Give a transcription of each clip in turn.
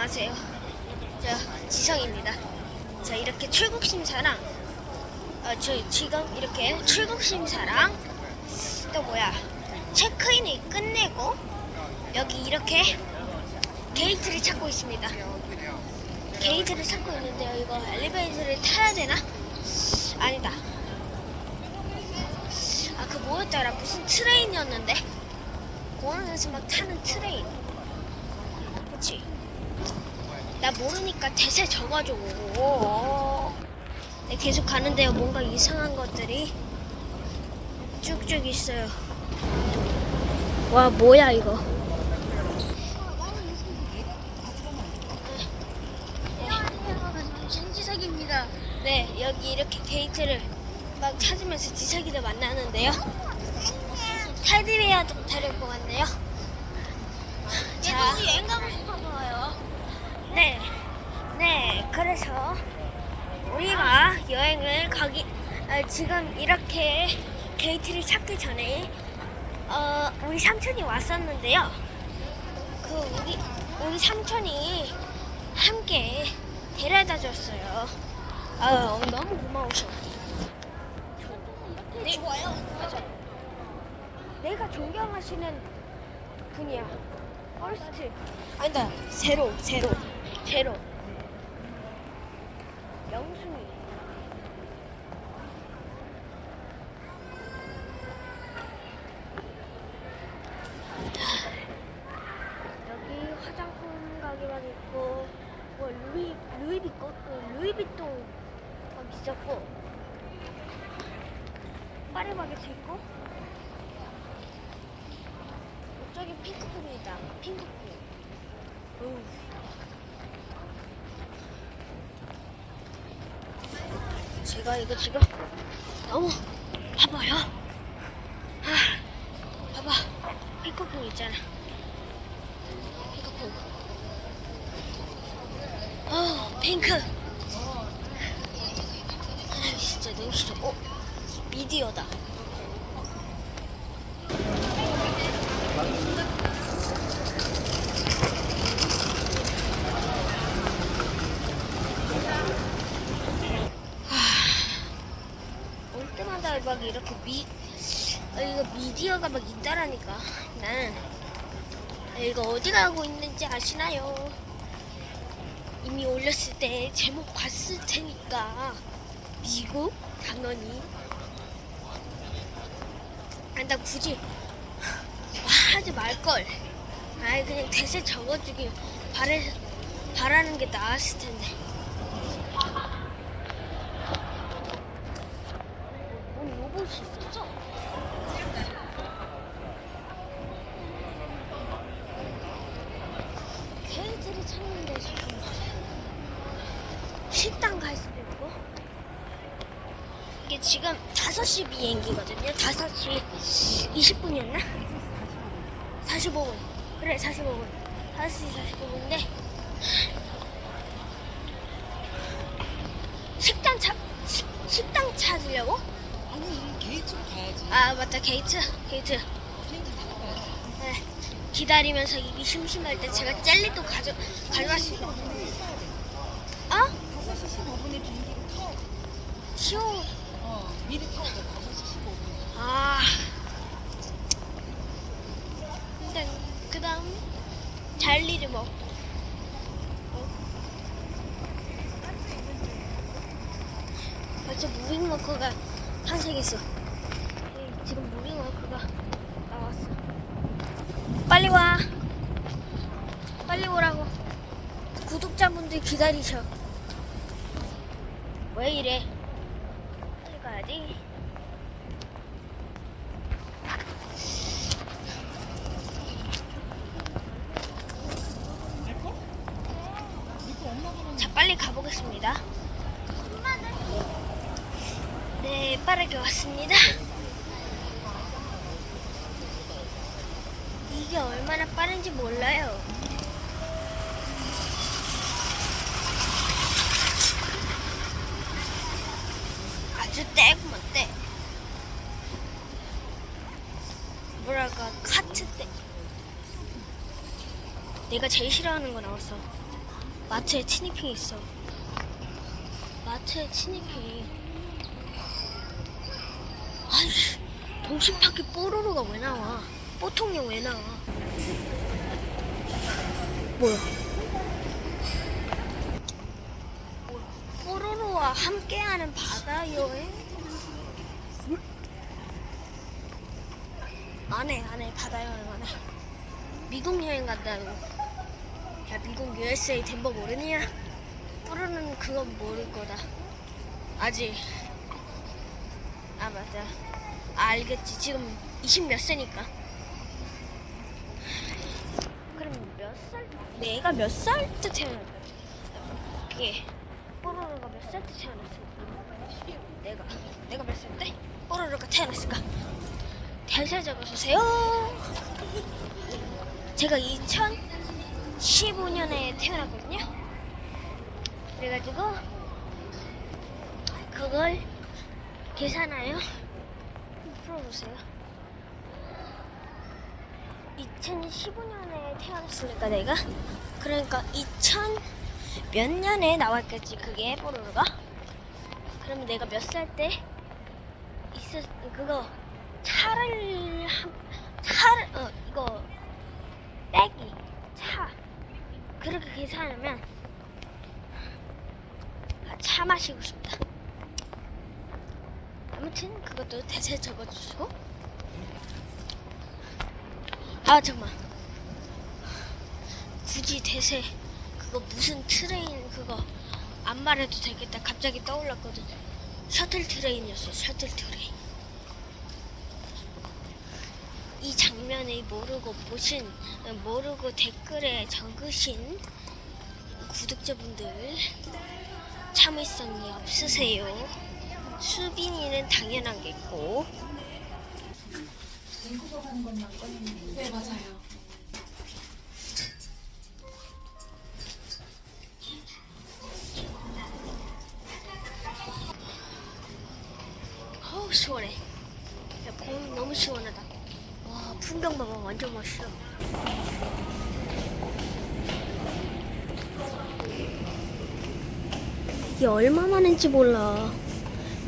안녕하세요. 저 지성입니다. 자 이렇게 출국 심사랑 어, 저 지금 이렇게 출국 심사랑 또 뭐야 체크인을 끝내고 여기 이렇게 게이트를 찾고 있습니다. 게이트를 찾고 있는데요. 이거 엘리베이터를 타야 되나? 아니다. 아 그 뭐였더라? 무슨 트레인이었는데? 공항에서 막 타는 트레인. 그치? 나 모르니까 대세 적어줘. 네, 계속 가는데요. 뭔가 이상한 것들이 쭉쭉 있어요. 와, 뭐야, 이거. 신지석입니다. 네, 여기 이렇게 게이트를 막 찾으면서 지석이를 만나는데요. 테디베어도 데리고 왔네요. 자, 여행 가고 싶어서요. 네, 네. 그래서 우리가 여행을 가기 아, 지금 이렇게 게이트를 찾기 전에 어, 우리 삼촌이 왔었는데요. 그 우리 우리 삼촌이 함께 데려다 줬어요. 아, 너무 고마우셔. 네, 좋아요. 맞아. 내가 존경하시는 분이야. 퍼스트. 아니다. 제로, 제로. 제로. 영순이. 여기 화장품 가게만 있고, 뭐 루이 루이비통, 어, 루이비통 막 있었고, 파리바게트 있고, 저기 핑크퐁이다. 핑크퐁. 어 제가 이거 지금 너무 봐봐요. 아, 봐봐. 핑크퐁 있잖아. 핑크퐁. 어, 핑크. 아, 진짜 너무 싫어. 어, 미디어다. 올 때마다 막 이렇게 미 아, 이거 미디어가 막 있다라니까. 난 아, 이거 어디 가고 있는지 아시나요? 이미 올렸을 때 제목 봤을 테니까. 미국? 당연히. 아, 나 굳이 와, 하지 말걸. 아이 그냥 대세 적어주길 바래, 바라는 게 나았을 텐데 오늘 로봇이 있었어? 케이지를 찾는데 잠깐만 식당 갈 수도 있고 이게 지금 5시 비행기거든요 5시 20분이었나? 45분 그래 45분 5시 45분인데 식당 찾 식- 식당 찾으려고? 아니 이 게이트로 가야지. 아 맞다 게이트 게이트 게이트. 네. 기다리면서 입이 심심할 때 제가 젤리도 가져 가져왔습니다. 어? 5시 15분에 비행기를 타야 돼. 쉬워. 어, 미리 타야 돼. 5시 15분. 아. 일단 그다음 먹. 어? 벌써 무빙워커가 탄생했어. 네, 지금 무빙워커가 나왔어. 빨리 와. 빨리 오라고. 구독자분들 기다리셔. 왜 이래? 엄마가 자, 빨리 가보겠습니다. 네, 빠르게 왔습니다. 이게 얼마나 빠른지 몰라요. 아주 떼구만 떼. 뭐랄까 카트 떼. 내가 제일 싫어하는 거 나왔어. 마트에 티니핑 있어. 마트에 티니핑. 아이씨, 동심파크 뽀로로가 왜 나와? 뽀통령 왜 나와? 뭐야? 뭐, 함께하는 바다 여행? 안해 안해 바다 여행 안해 미국 여행 간다고 야 미국 USA 덴버 모르냐? 뽀로로는 그건 모를 거다. 아직. 아 맞아. 알겠지. 지금 20 몇 세니까. 그럼 몇 살? 내가 몇 살 때 태어났다 그게. 뽀로로가 몇살때 태어났을까? 내가 내가 몇살때 뽀로로가 태어났을까? 대세 적어주세요. 제가 2015년에 태어났거든요. 그래가지고 그걸 계산하여 풀어보세요. 2015년에 태어났으니까 내가 그러니까 2000 몇 년에 나왔겠지 그게 뽀로로가? 그러면 내가 몇 살 때 있었 그거 차를 한 차를 어 이거 빼기 차. 그렇게 계산하면 아, 차 마시고 싶다. 아무튼 그것도 대세 적어주시고. 아 잠깐만 굳이 대세 그거 무슨 트레인 그거 안 말해도 되겠다 갑자기 떠올랐거든 셔틀 트레인이었어 셔틀 트레인 이 장면을 모르고 보신 모르고 댓글에 적으신 구독자분들 참을성이 없으세요. 수빈이는 당연하겠고 네 맞아요. 시원해. 야, 공 너무 시원하다. 와 풍경 봐봐 완전 멋있어. 이게 얼마 만인지 몰라.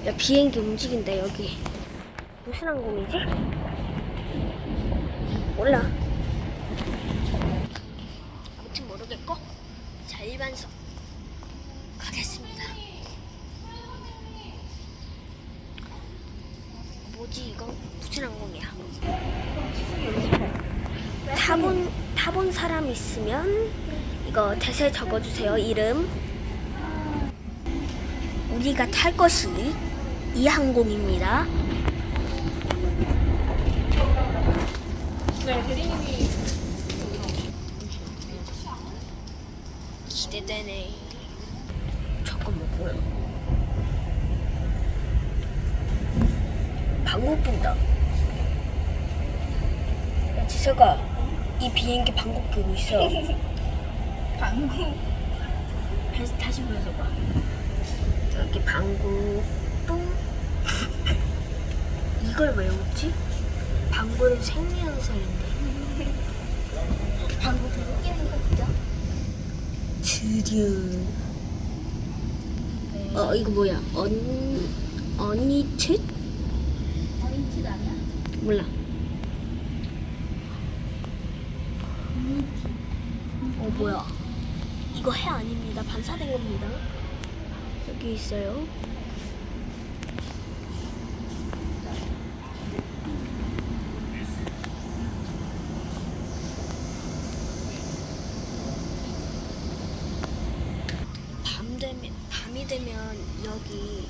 야 비행기 움직인다 여기. 무슨 항공이지? 몰라. 아무튼 모르겠고 자 일반석 가겠습니다. 뭐지 이거 무슨 항공이야? 타본 타본 있으면 이거 대세 적어주세요 이름. 우리가 탈 것이 이 항공입니다. 네 대리님이 기대되네. 잠깐만 뭐야? 야 지석아, 이 비행기 방구 끼고 있어. 방구 다시 다시 보여줘봐. 여기 방구 뿡. 이걸 왜 웃지? 방구는 생리현상인데. 방구 계속 끼는 거 진짜? 드디어. 어 이거 뭐야? 언 언니텟? 어린tid 아니야? 몰라. 뭐야? 이거 해 아닙니다. 반사된 겁니다. 여기 있어요. 밤이 되면 여기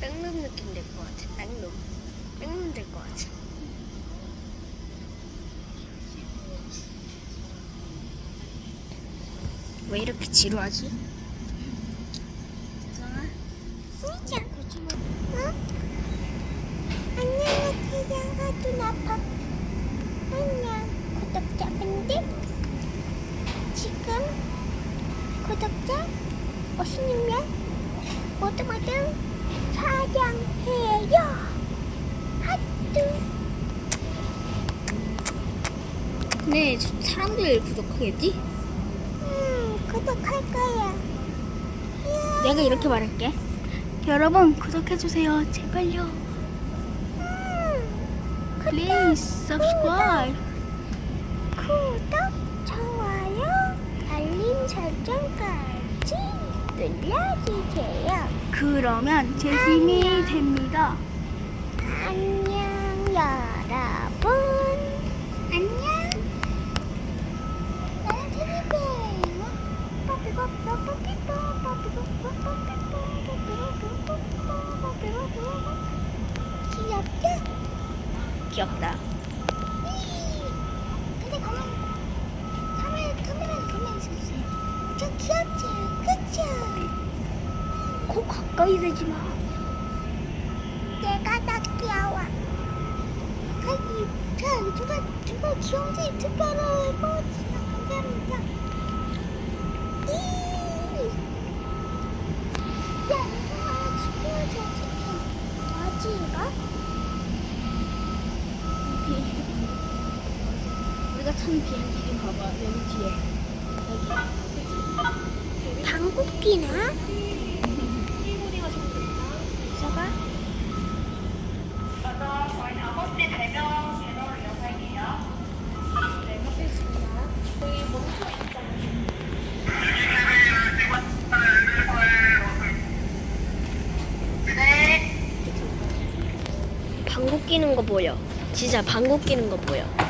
백룸 느낌 될 것 같아. 백룸. 백룸 될 것 같아. 왜 이렇게 지루하지? 죄송아. 미자. 응? 안녕하세요. 아둔 아빠. 안녕. 구독자분들. 지금 구독자 50명 모두 모두 사랑해요. 하트. 네, 사람들 구독하겠지? 음, 구독 구독할 거야. 내가 이렇게 말할게. 여러분 구독해주세요. 제발요. Please subscribe. 구독, 좋아요, 알림 설정까지 눌러주세요. 그러면 제 힘이 됩니다. 좀 귀엽죠? 그쵸? 코 가까이 대지 마. 내가 다 귀여워. 거기 자 누가 누가 귀여운지 투표를 해보시면 감사합니다. 이. 야 이거 투표. 뭐지 이거? 우리가 탄 비행기 좀 봐봐. 여기 뒤에. 방귀뀌나? 저가? 방구 끼는 거 보여. 진짜 방구 끼는 거 보여.